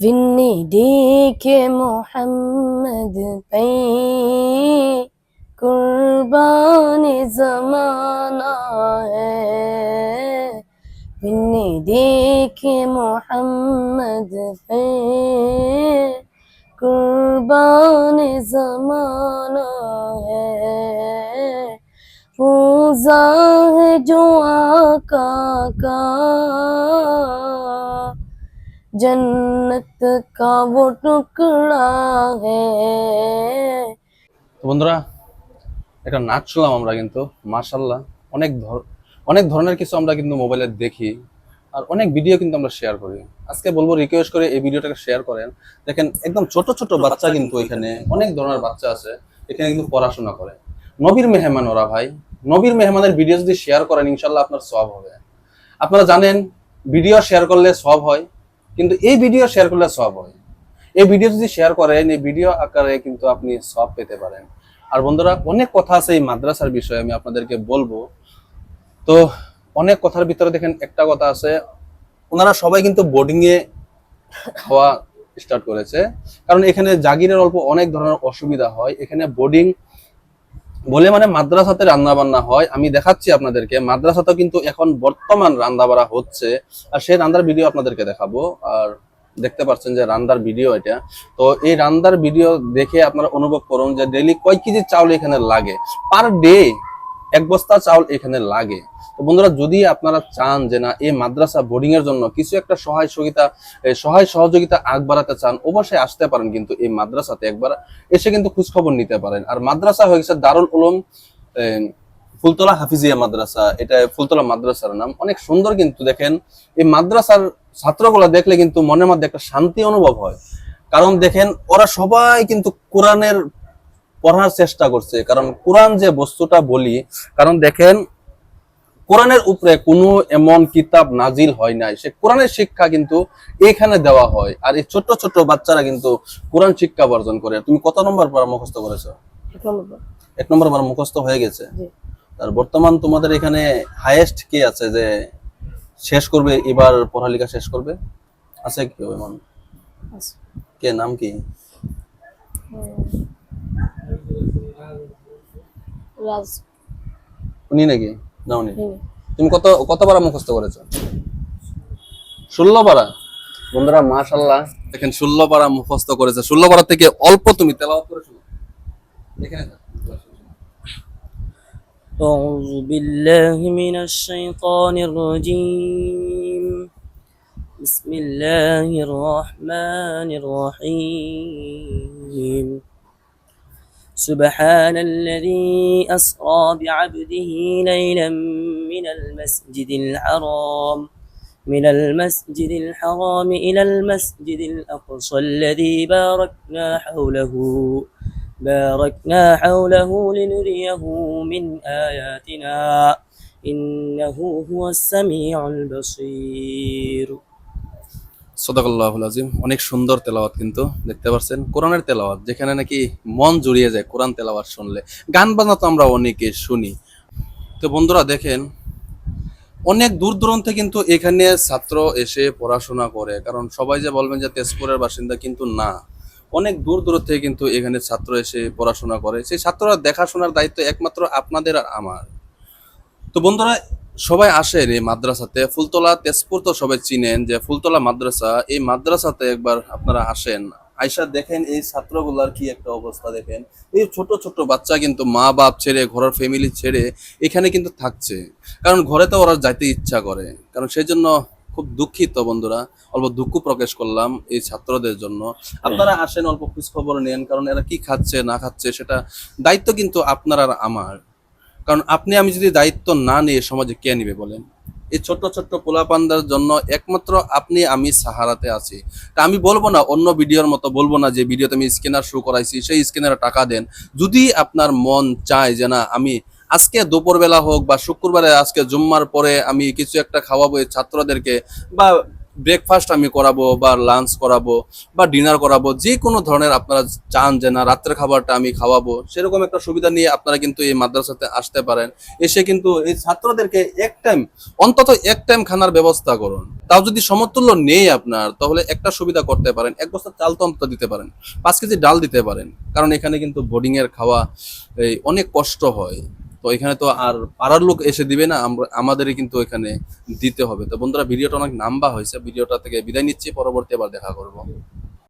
بالنديك محمد بي قربان زمانہ ہے بالنديك محمد بي قربان زمانہ ہے روزہ ہے جو آقا کا आका का जन्नत का वो टुकड़ा है তো বন্ধুরা একটা নাচ শুনলাম আমরা কিন্তু মার্শাল্লাহ অনেক ধর অনেক ধরনের কিছু আমরা কিন্তু মোবাইলে দেখি আর অনেক ভিডিও কিন্তু আমরা শেয়ার করি আজকে বলবো রিকোয়েস্ট করে এই ভিডিওটাকে শেয়ার করেন দেখেন একদম ছোট ছোট বাচ্চা কিন্তু এখানে অনেক ধরনের বাচ্চা আছে এখানে কিন্তু পড়াশোনা করে নবীর মেহমান ওরা ভাই নবীর মেহমানের ভিডিও যদি শেয়ার করেন ইনশাল্লাহ আপনার সব হবে আপনারা জানেন ভিডিও শেয়ার করলে সব হয় কিন্তু এই ভিডিও শেয়ার করলে সব হয়। এই ভিডিও যদি শেয়ার করেন, এই ভিডিও আকারে কিন্তু আপনি সব পেতে পারেন। আর বন্ধুরা, অনেক কথা আছে এই মাদ্রাসার বিষয়ে আমি আপনাদেরকে বলব। তো অনেক কথার ভিতরে দেখেন একটা কথা আছে, ওনারা সবাই কিন্তু বোর্ডিং এ খাওয়া স্টার্ট করেছে। কারণ এখানে জাগিরের অল্প অনেক ধরনের অসুবিধা হয়। এখানে বোর্ডিং বলে মানে মাদ্রাসাতে রান্না বান্না হয়, আমি দেখাচ্ছি আপনাদেরকে। মাদ্রাসাতে কিন্তু এখন বর্তমান রান্না বাড়া হচ্ছে। আর সেই রান্নার ভিডিও আপনাদেরকে দেখাবো। আর দেখতে পাচ্ছেন যে রান্নার ভিডিও এটা। তো এই রান্নার ভিডিও দেখে আপনারা অনুভব করুন যে ডেইলি কয় কেজি চাউল এখানে লাগে। পার ডে এক বস্তা চাউল এখানে লাগে। তো বন্ধুরা, যদি আপনারা চান যে না, এই মাদ্রাসা বোর্ডিং এর জন্য কিছু একটা সহায় সহযোগিতা সহায় সহযোগিতা আগ বাড়াতে চান, অবশ্যই আসতে পারেন কিন্তু এই মাদ্রাসাতে একবার এসে কিন্তু খোঁজ খবর নিতে পারেন। আর মাদ্রাসা হয়ে গেছে দারুল উলুম ফুলতলা হাফিজিয়া মাদ্রাসা, এটা ফুলতলা মাদ্রাসার নাম। অনেক সুন্দর কিন্তু দেখেন, এই মাদ্রাসার ছাত্রগুলো দেখলে কিন্তু মনের মধ্যে একটা শান্তি অনুভব হয়। কারণ দেখেন, ওরা সবাই কিন্তু কোরআনের পড়ার চেষ্টা করছে। কারণ কোরআন যে বস্তুটা বলি কারণ দেখেন কোরআনের উপরে কোনো এমন কিতাব নাজিল হয় নাই। সে কোরআনের শিক্ষা কিন্তু এখানে দেওয়া হয়। আর এই ছোট ছোট বাচ্চারা কিন্তু কোরআন শিক্ষা বর্জন করে। তুমি কত নম্বর পড়া মুখস্থ করেছ? এক নম্বর বার মুখস্থ হয়ে গেছে? আর বর্তমান তোমাদের এখানে হাইয়েস্ট কে আছে যে শেষ করবে এবার পড়ালেখা শেষ করবে? আছে কি এমন। কে? নাম কি? রাজ উনি নাকি না উনি হুম। তুমি কত কত পারা মুখস্থ করেছো ষোলো পারা বন্ধুরা মাশাল্লাহ দেখেন ষোলো পারা মুখস্থ করেছে ষোলো পারা থেকে অল্প তুমি তেলাওয়াত করে শোনো এখানে থাক। أعوذ بالله من الشيطان الرجيم بسم الله الرحمن الرحيم سبحان الذي أسرى بعبده ليلا من المسجد الحرام من المسجد الحرام إلى المسجد الأقصى الذي باركنا حوله. باركنا حوله لنريه من آياتنا. إنه هو السميع البصير. সদাকাল্লাহুল আজিম, অনেক সুন্দর তেলাওয়াত কিন্তু দেখতে পাচ্ছেন কোরআনের তেলাওয়াত, যেখানে নাকি মন জুড়িয়ে যায় কোরআন তেলাওয়াত শুনলে। গান বাজনা তো আমরা অনেকে শুনি। তো বন্ধুরা দেখেন, অনেক দূর দূরান্তে কিন্তু এখানে ছাত্র এসে পড়াশোনা করে, কারণ সবাই যে বলবেন যে তেজপুরের বাসিন্দা কিন্তু না। অনেক দূর দূর থেকে কিন্তু এখানে ছাত্র এসে পড়াশোনা করে। সেই ছাত্ররা দেখাশোনার দায়িত্ব একমাত্র আপনাদের আর আমার। তো বন্ধুরা সবাই আসেন এই মাদ্রাসাতে। ফুলতলা, তেজপুর তো সবাই চিনেন যে ফুলতলা মাদ্রাসা, এই মাদ্রাসাতে একবার আপনারা আসেন। আইসা দেখেন এই ছাত্রগুলার কি একটা অবস্থা দেখেন। এই ছোট ছোট বাচ্চা কিন্তু মা, বাপ ছেড়ে, ঘরের ফ্যামিলি ছেড়ে এখানে কিন্তু থাকছে। কারণ ঘরে তো ওরা যাইতে ইচ্ছা করে। কারণ সেই জন্য খুব দুঃখিত বন্ধুরা, অল্প দুঃখ প্রকাশ করলাম এই ছাত্রদের জন্য। আপনারা আসেন, অল্প খোঁজ খবর নেন, কারণ এরা কি খাচ্ছে, না খাচ্ছে, সেটা দায়িত্ব কিন্তু আপনার আর আমার। কারণ আপনি, আমি যদি দায়িত্ব না নিয়ে সমাজে কে নিবে বলেন? এই ছোট্ট ছোট্ট পোলাপান্দার জন্য একমাত্র আপনি, আমি সাহারাতে আছি। তা আমি বলব না, অন্য ভিডিওর মতো বলব না যে ভিডিওতে আমি স্ক্যানার শো করাইছি, সেই স্ক্যানারে টাকা দেন। যদি আপনার মন চায় যে না, আমি আজকে দুপুরবেলা হোক বা শুক্রবারে, আজকে জুম্মার পরে আমি কিছু একটা খাওয়াবো ছাত্রদেরকে, বা ব্রেকফাস্ট আমি করাবো বা লাঞ্চ করাবো বা ডিনার করাবো যে কোনো ধরনের আপনারা চান যে না, রাত্রের খাবারটা আমি খাওয়াবো, সেরকম একটা সুবিধা নিয়ে আপনারা কিন্তু এই মাদ্রাসাতে আসতে পারেন। এসে কিন্তু এই ছাত্রদেরকে এক টাইম অন্তত এক টাইম খানার ব্যবস্থা করুন। তাও যদি সমতুল্য নেই আপনার, তাহলে একটা সুবিধা করতে পারেন। এক বস্তা চাল তো অন্তত দিতে পারেন, পাঁচ কেজি ডাল দিতে পারেন। কারণ এখানে কিন্তু বোর্ডিং এর খাওয়া, এই অনেক কষ্ট হয়। তো এখানে তো আর পাড়ার লোক এসে দিবে না, আমরা, আমাদেরই কিন্তু এখানে দিতে হবে। তো বন্ধুরা, ভিডিওটা অনেক নাম্বা হয়েছে, ভিডিওটা থেকে বিদায় নিচ্ছি, পরবর্তী আবার দেখা করব।